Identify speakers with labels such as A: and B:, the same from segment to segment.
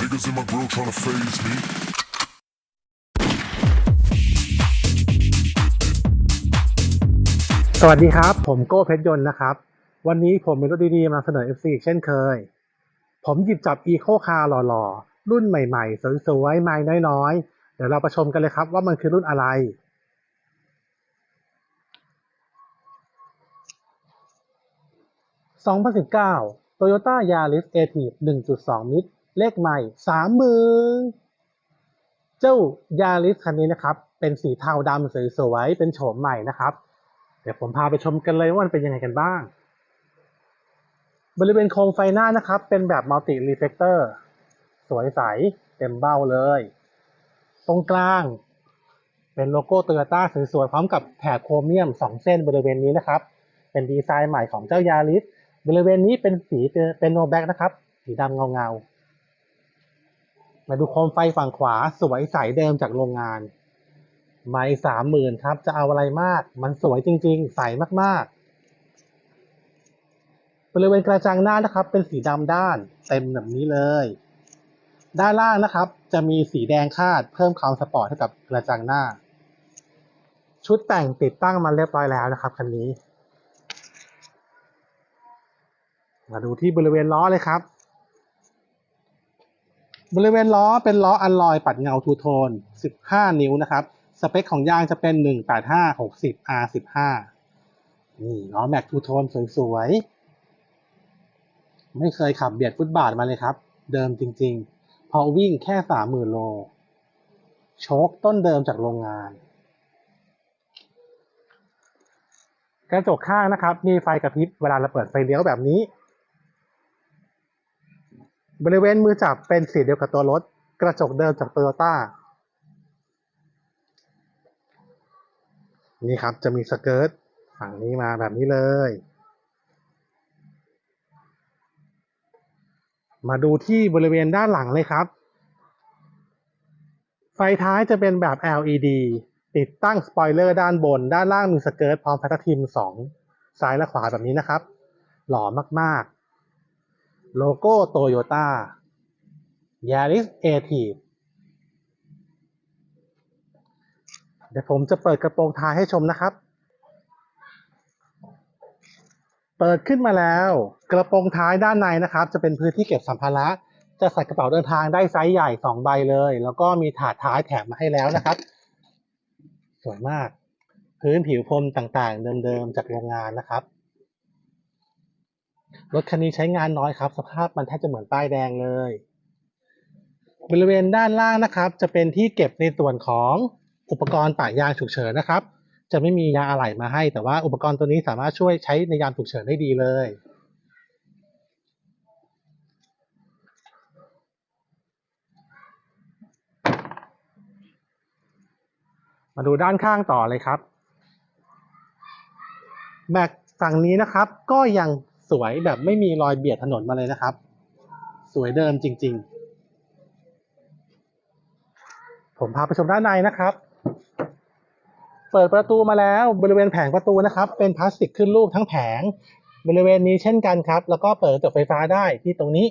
A: Niggas in my grill tryna phase me.
B: สวัสดีครับ ผมโก้เพชรยนต์นะครับ วันนี้ผมมีรถดีๆมาเสนอ FC อีกเช่นเคย ผมหยิบจับ Eco Car หล่อๆ รุ่นใหม่ๆ สวยๆ ไม้น้อยๆ เดี๋ยวเราไปชมกันเลยครับว่ามันคือรุ่นอะไร 2019 Toyota Yaris Active 1.2 มิตร เลขใหม่30,000เจ้า Yaris คันนี้นะครับ เป็นสีเทาดำสวยๆเป็นโฉมใหม่นะครับ เดี๋ยวผมพาไปชมกันเลยว่ามันเป็นยังไงกันบ้าง บริเวณโครงไฟหน้านะครับ เป็นแบบมัลติรีเฟ c เตอร์สวยใสเต็มเบ้าเลย ตรงกลางเป็นโลโก้โตโยต้าสวยๆพร้อมกับแถบโครเมียม 2 เส้นบริเวณนี้นะครับ เป็นดีไซน์ใหม่ของเจ้ายาริสบริเวณนี้เป็นสีเป็นโนแบ็กนะครับ สีดำเงา มาดูโคมไฟฝั่งขวาสวยใสเดิมจากโรงงาน ไม่สามหมื่นครับ จะเอาอะไรมาก มันสวยจริง ๆ ใสมากๆ บริเวณกระจังหน้านะครับ เป็นสีดำด้านเต็มแบบนี้เลย ด้านล่างนะครับ จะมีสีแดงคาดเพิ่มความสปอร์ตให้กับกระจังหน้า ชุดแต่งติดตั้งมาเรียบร้อยแล้วนะครับคันนี้ มาดูที่บริเวณล้อเลยครับ บริเวณล้อเป็นล้ออัลลอยปัดเงาทูโทน 15 นิ้วนะครับ สเปคของยางจะเป็น 185 60 R15 นี่ล้อแม็กทูโทนสวยๆ ไม่เคยขับเบียดฟุตบาทมาเลยครับ เดิมจริงๆ พอวิ่งแค่ 30,000 โล โชคต้นเดิมจากโรงงาน กระจกข้างนะครับ มีไฟกระพริบเวลาเราเปิดไฟเลี้ยวแบบนี้ บริเวณมือจับเป็นสีเดียวกับตัวรถ กระจกเดิมจากโตโยต้านี่ครับจะมีสเกิร์ตฝั่งนี้มาแบบนี้เลย มาดูที่บริเวณด้านหลังเลยครับ ไฟท้ายจะเป็นแบบ LED ติดตั้งสปอยเลอร์ด้านบน ด้านล่างมีสเกิร์ตพร้อมแพททิม2ซ้ายและขวาแบบนี้นะครับ หล่อมากๆ โลโก้โตโยต้า Yaris a t i v เดี๋ยวผมจะเปิดกระโปรงท้ายให้ชมนะครับ เปิดขึ้นมาแล้ว กระโปรงท้ายด้านในนะครับ จะเป็นพื้นที่เก็บสัมภาระ จะใส่กระเป๋าเดินทางได้ไซส์ใหญ่ 2 ใบเลย แล้วก็มีถาดท้ายแถมมาให้แล้วนะครับ สวยมาก พื้นผิวพรมต่างๆ เดิมๆ จากโรงงานนะครับ รถคันนี้ใช้งานน้อยครับ สภาพมันแทบจะเหมือนป้ายแดงเลย บริเวณด้านล่างนะครับ จะเป็นที่เก็บในส่วนของอุปกรณ์ปะยางฉุกเฉินนะครับ จะไม่มียางอะไหล่มาให้ แต่ว่าอุปกรณ์ตัวนี้สามารถช่วยใช้ในยามฉุกเฉินได้ดีเลย มาดูด้านข้างต่อเลยครับแม็กฝั่งนี้นะครับก็ยัง สวยแบบไม่มีรอยเบียดถนนมาเลยนะครับ สวยเดิมจริง ๆ ผมพาไปชมด้านในนะครับ เปิดประตูมาแล้วบริเวณแผงประตูนะครับ เป็นพลาสติกขึ้นรูปทั้งแผงบริเวณนี้เช่นกันครับ แล้วก็เปิดกระจกไฟฟ้าได้ที่ตรงนี้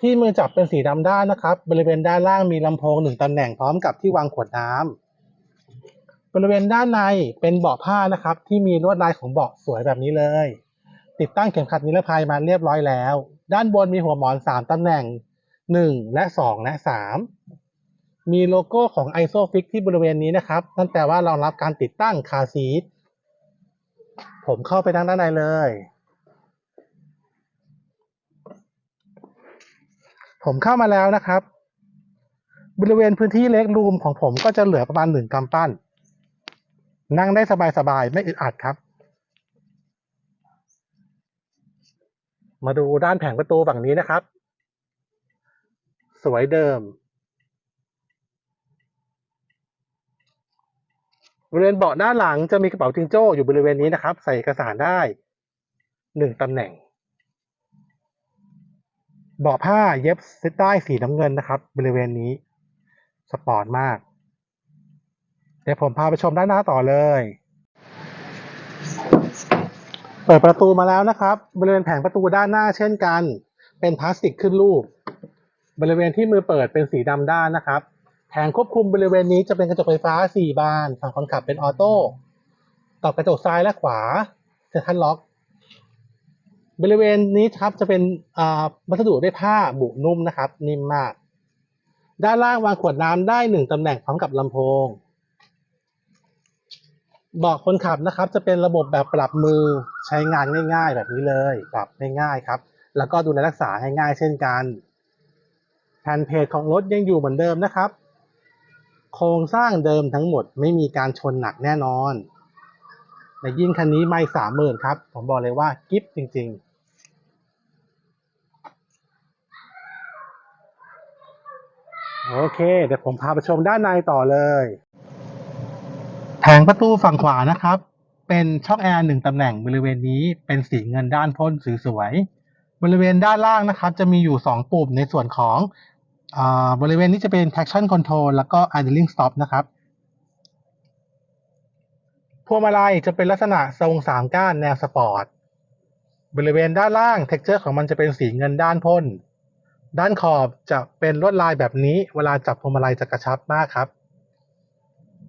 B: ที่มือจับเป็นสีดำด้านนะครับ บริเวณด้านล่างมีลำโพงหนึ่งตำแหน่งพร้อมกับที่วางขวดน้ำบริเวณด้านในเป็นเบาะผ้านะครับ ที่มีลวดลายของเบาะสวยแบบนี้เลย ติดตั้งเข็มขัดนิรภัยมาเรียบร้อยแล้ว ด้านบนมีหัวหมอนสามตำแหน่งหนึ่งและสองและสามมีโลโก้ของ ISOFIX ที่บริเวณนี้นะครับ นั่นแปลว่ารองรับการติดตั้งคาซีทผมเข้าไปด้านด้านในเลย ผมเข้ามาแล้วนะครับ บริเวณพื้นที่เล็กรูมของผมก็จะเหลือประมาณหนึ่งกำปั้น นั่งได้สบายๆ ไม่อึดอัดครับ มาดูด้านแผงประตูฝั่งนี้นะครับ สวยเดิมบริเวณเบาะด้านหลังจะมีกระเป๋าจิงโจ้อยู่บริเวณนี้นะครับ ใส่เอกสารได้หนึ่งตำแหน่ง เบาะผ้าเย็บเซตได้สีน้ำเงินนะครับ บริเวณนี้ สปอร์ตมาก เดี๋ยวผมพาไปชมด้านหน้าต่อเลย เปิดประตูมาแล้วนะครับ บริเวณแผงประตูด้านหน้าเช่นกัน เป็นพลาสติกขึ้นรูป บริเวณที่มือเปิดเป็นสีดำด้านนะครับ แผงควบคุมบริเวณนี้จะเป็นกระจกไฟฟ้า 4 บานฝั่งคนขับเป็นออโต้ต่อกระจกซ้ายและขวาเซ็นทรัลล็อก บริเวณนี้ครับจะเป็นอ่าวัสดุด้วยผ้าบุนุ่มนะครับ นิ่มมาก ด้านล่างวางขวดน้ำได้หนึ่งตำแหน่งพร้อมกับลำโพง เบาะคนขับนะครับ จะเป็นระบบแบบปรับมือใช้งานง่าย ๆ แบบนี้เลย ปรับง่ายๆครับ แล้วก็ดูแลรักษาให้ง่ายเช่นกันแผ่นเพจของรถยังอยู่เหมือนเดิมนะครับ โครงสร้างเดิมทั้งหมดไม่มีการชนหนักแน่นอนแต่ยิ่งคันนี้ไม่สามหมื่นครับ ผมบอกเลยว่ากิฟจริง ๆโอเค เดี๋ยวผมพาไปชมด้านในต่อเลย แผงประตูฝั่งขวานะครับ เป็นช่องแอร์หนึ่งตำแหน่งบริเวณนี้เป็นสีเงินด้านพ่นสีสวยๆบริเวณด้านล่างนะครับ จะมีอยู่ 2 ปุ่มในส่วนของอบริเวณนี้จะเป็น traction control แล้วก็ idling stop นะครับพวงมาลัยจะเป็นลักษณะทรงสามก้านแนวสปอร์ต บริเวณด้านล่าง texture ของมันจะเป็นสีเงินด้านพ่น ด้านขอบจะเป็นลวดลายแบบนี้ เวลาจับพวงมาลัยจะกระชับมากครับ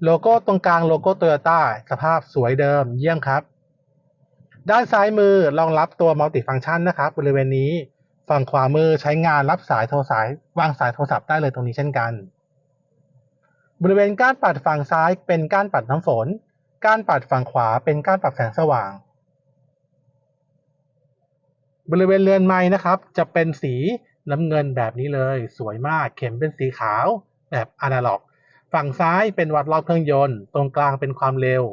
B: โลโก้ตรงกลางโลโก้โตโยต้าสภาพสวยเดิมเยี่ยมครับ ด้านซ้ายมือรองรับตัวมัลติฟัง c t ชันนะครับ บริเวณนี้ฝั่งขวามือใช้งานรับสายโทรสายวางสายโทรศัพท์ได้เลยตรงนี้เช่นกัน บริเวณก้านปัดฝั่งซ้ายเป็นก้านปัดน้ำฝน ก้านปัดฝั่งขวาเป็นก้านปัดแสงสว่าง บริเวณเรือนไม้นะครับ จะเป็นสีน้ำเงินแบบนี้เลย สวยมากเข็มเป็นสีขาวแบบอนาล็อก ฝั่งซ้ายเป็นวัดรอบเครื่องยนต์ ตรงกลางเป็นความเร็ว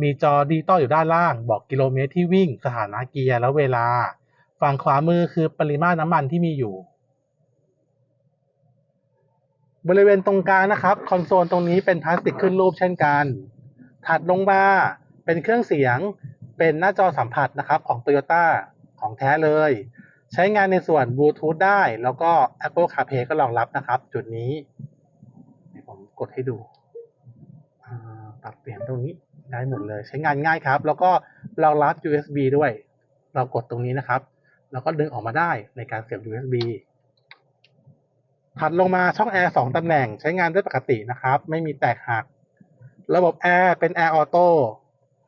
B: มีจอดิจิตอลอยู่ด้านล่าง บอกกิโลเมตรที่วิ่ง สถานะเกียร์และเวลา ฝั่งขวามือคือปริมาตรน้ำมันที่มีอยู่ บริเวณตรงกลางนะครับ คอนโซลตรงนี้เป็นพลาสติกขึ้นรูปเช่นกัน ถัดลงมาเป็นเครื่องเสียง เป็นหน้าจอสัมผัสนะครับของ Toyota ของแท้เลย ใช้งานในส่วนบลูทูธได้ แล้วก็ Apple CarPlay ก็รองรับนะครับ จุดนี้ กดให้ดูปรับเปลี่ยนตรงนี้ได้หมดเลย ใช้งานง่ายครับ แล้วก็เรองรับ USB ด้วย เรากดตรงนี้นะครับ แล้วก็ดึงออกมาได้ในการเสียบ USB ถัดลงมาช่องแอร์สองตำแหน่งใช้งานได้ปกตินะครับ ไม่มีแตกหัก ระบบแอร์เป็นแอร์ออโต้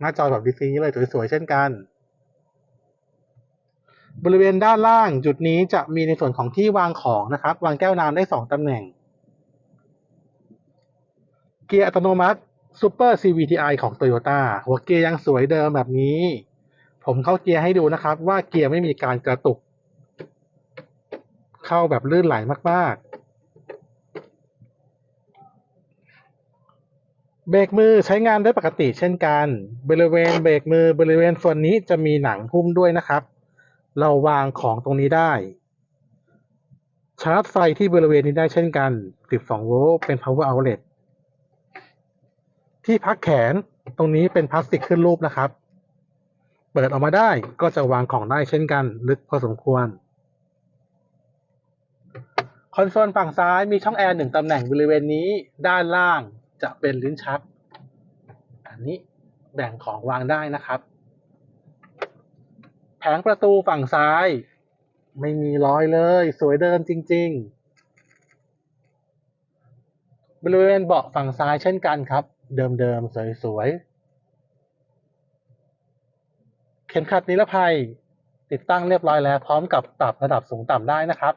B: หน้าจอแบบดีซีนี้เลยสวยๆเช่นกัน บริเวณด้านล่างจุดนี้จะมีในส่วนของที่วางของนะครับ วางแก้วน้ำได้สองตำแหน่ง กียร์อัตโนมัติ Super CVTi ของ Toyota หัวเกียร์ยังสวยเดิมแบบนี้ ผมเข้าเกียร์ให้ดูนะครับ ว่าเกียร์ไม่มีการกระตุก เข้าแบบลื่นไหลมาก ๆ เบรกมือใช้งานได้ปกติเช่นกัน บริเวณเบรกมือบริเวณส่วนนี้จะมีหนังหุ้มด้วยนะครับ เราวางของตรงนี้ได้ชาร์จไฟที่บริเวณนี้ได้เช่นกัน 12 โวลต์ เป็น power outlet ที่พักแขนตรงนี้เป็นพลาสติกขึ้นรูปนะครับ เปิดออกมาได้ก็จะวางของได้เช่นกัน ลึกพอสมควร คอนโซลฝั่งซ้ายมีช่องแอร์หนึ่งตำแหน่งบริเวณนี้ด้านล่างจะเป็นลิ้นชัก อันนี้แบ่งของวางได้นะครับ แผงประตูฝั่งซ้าย ไม่มีรอยเลย สวยเดิมจริง ๆ บริเวณเบาะฝั่งซ้ายเช่นกันครับ เดิมๆ สวยๆ เข็มขัดนิรภัยติดตั้งเรียบร้อยแล้ว พร้อมกับปรับระดับสูงต่ำได้นะครับ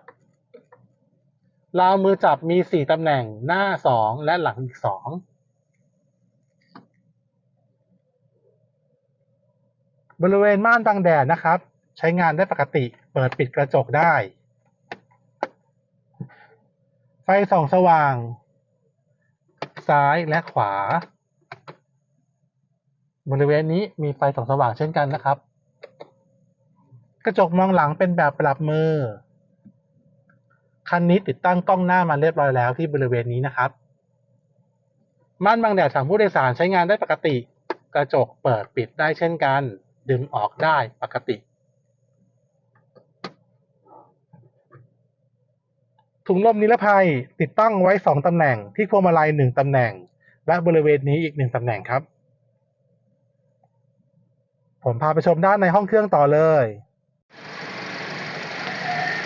B: ราวมือจับมี 4 ตำแหน่งหน้า 2 และหลังอีก 2 บริเวณม่านบังแดดนะครับ ใช้งานได้ปกติเปิดปิดกระจกได้ ไฟส่องสว่าง ซ้ายและขวา บริเวณนี้มีไฟส่องสว่างเช่นกันนะครับ กระจกมองหลังเป็นแบบปรับมือ คันนี้ติดตั้งกล้องหน้ามาเรียบร้อยแล้วที่บริเวณนี้นะครับ ม่านบังแดดฝั่งผู้โดยสารใช้งานได้ปกติ กระจกเปิดปิดได้เช่นกัน ดึงออกได้ปกติ ถุงลมนิรภัยติดตั้งไว้สองตำแหน่งที่พวงมาลัยหนึ่งตำแหน่ง และบริเวณนี้อีกหนึ่งตำแหน่งครับ ผมพาไปชมด้านในห้องเครื่องต่อเลย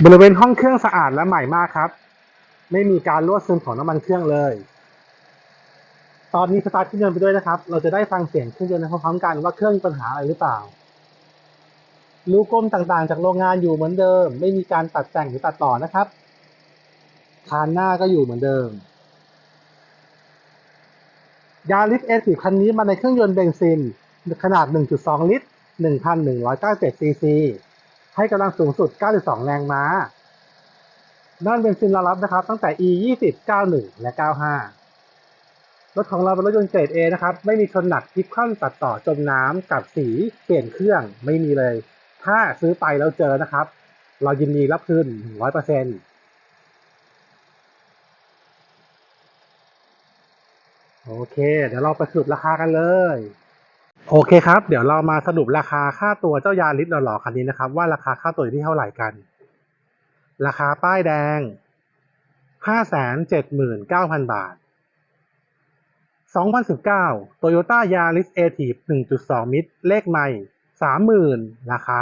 B: บริเวณห้องเครื่องสะอาดและใหม่มากครับ ไม่มีการรั่วซึมของน้ำมันเครื่องเลย ตอนนี้สตาร์ทเครื่องยนต์ไปด้วยนะครับ เราจะได้ฟังเสียงเครื่องยนต์พร้อมๆกันว่าเครื่องมีปัญหาอะไรหรือเปล่าลูกกลมต่างๆ จากโรงงานอยู่เหมือนเดิม ไม่มีการตัดแต่งหรือตัดต่อนะครับ คานหน้าก็อยู่เหมือนเดิมยาริสเอสีคันนี้มาในเครื่องยนต์เบนซิน ขนาด 1.2 ลิตร 1,197ซีซี ให้กำลังสูงสุด 92 แรงม้า ด้านเบนซินเรารับนะครับ ตั้งแต่ E 20 91 และ 95 รถของเราเป็นรถยนต์เกรด A นะครับ ไม่มีชนหนักพลิกคว่ำตัดต่อจมน้ำกับสีเปลี่ยนเครื่องไม่มีเลย ถ้าซื้อไปแล้วเจอนะครับ เรายินดีรับคืน100% โอเค เดี๋ยวเราไปสรุปราคากันเลย โอเคครับ เดี๋ยวเรามาสรุปราคาค่าตัวเจ้ายาริสหล่อๆคันนี้นะครับ ว่าราคาค่าตัวอยู่ที่เท่าไหร่กัน ราคาป้ายแดง 579,000 บาท 2019 Toyota Yaris Active 1.2 มิตร เลขใหม่ 30,000 ราคา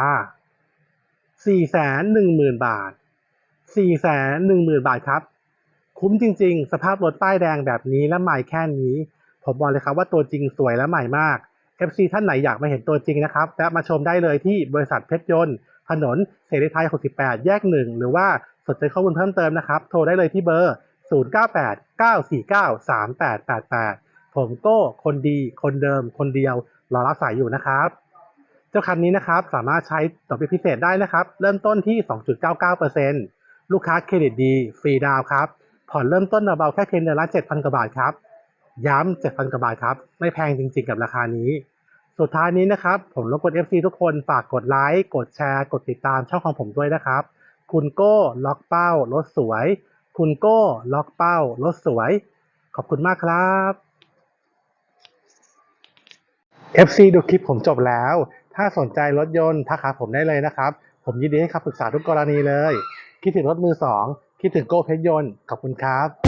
B: 410,000 บาท 410,000 บาทครับ คุ้มจริง ๆ สภาพรถป้ายแดงแบบนี้และใหม่แค่นี้ ผมบอกเลยครับว่าตัวจริงสวยและใหม่มาก FC ท่านไหนอยากมาเห็นตัวจริงนะครับแวะมาชมได้เลยที่บริษัทเพชรยนต์ ถนนเสรีไทย 68 แยก 1 หรือว่าสนใจข้อมูลเพิ่มเติมนะครับ โทรได้เลยที่เบอร์ 0989493888 ผมโก้คนดีคนเดิมคนเดียวรอรับสายอยู่นะครับ เจ้าคันนี้นะครับสามารถใช้ดอกเบี้ยพิเศษได้นะครับ เริ่มต้นที่ 2.99%ลูกค้าเครดิตดี ฟรีดาวครับ ผ่อนเริ่มต้นเบาๆแค่เพียงเดือนละ7,000 กว่าบาทครับ ย้ำ7,000 กว่าบาทครับ ไม่แพงจริงๆ กับราคานี้ สุดท้ายนี้นะครับ ผมรบกวน FC ทุกคนฝากกดไลค์ กดแชร์ กดติดตามช่องของผมด้วยนะครับ คุณโก้ล็อกเป้ารถสวย คุณโก้ล็อกเป้ารถสวย ขอบคุณมากครับ FC ดูคลิปผมจบแล้ว ถ้าสนใจรถยนต์ทักหาผมได้เลยนะครับ ผมยินดีให้คำปรึกษาทุกกรณีเลย คิดถึงรถมือสอง คิดถึงโก้เพชรยนต์ขอบคุณครับ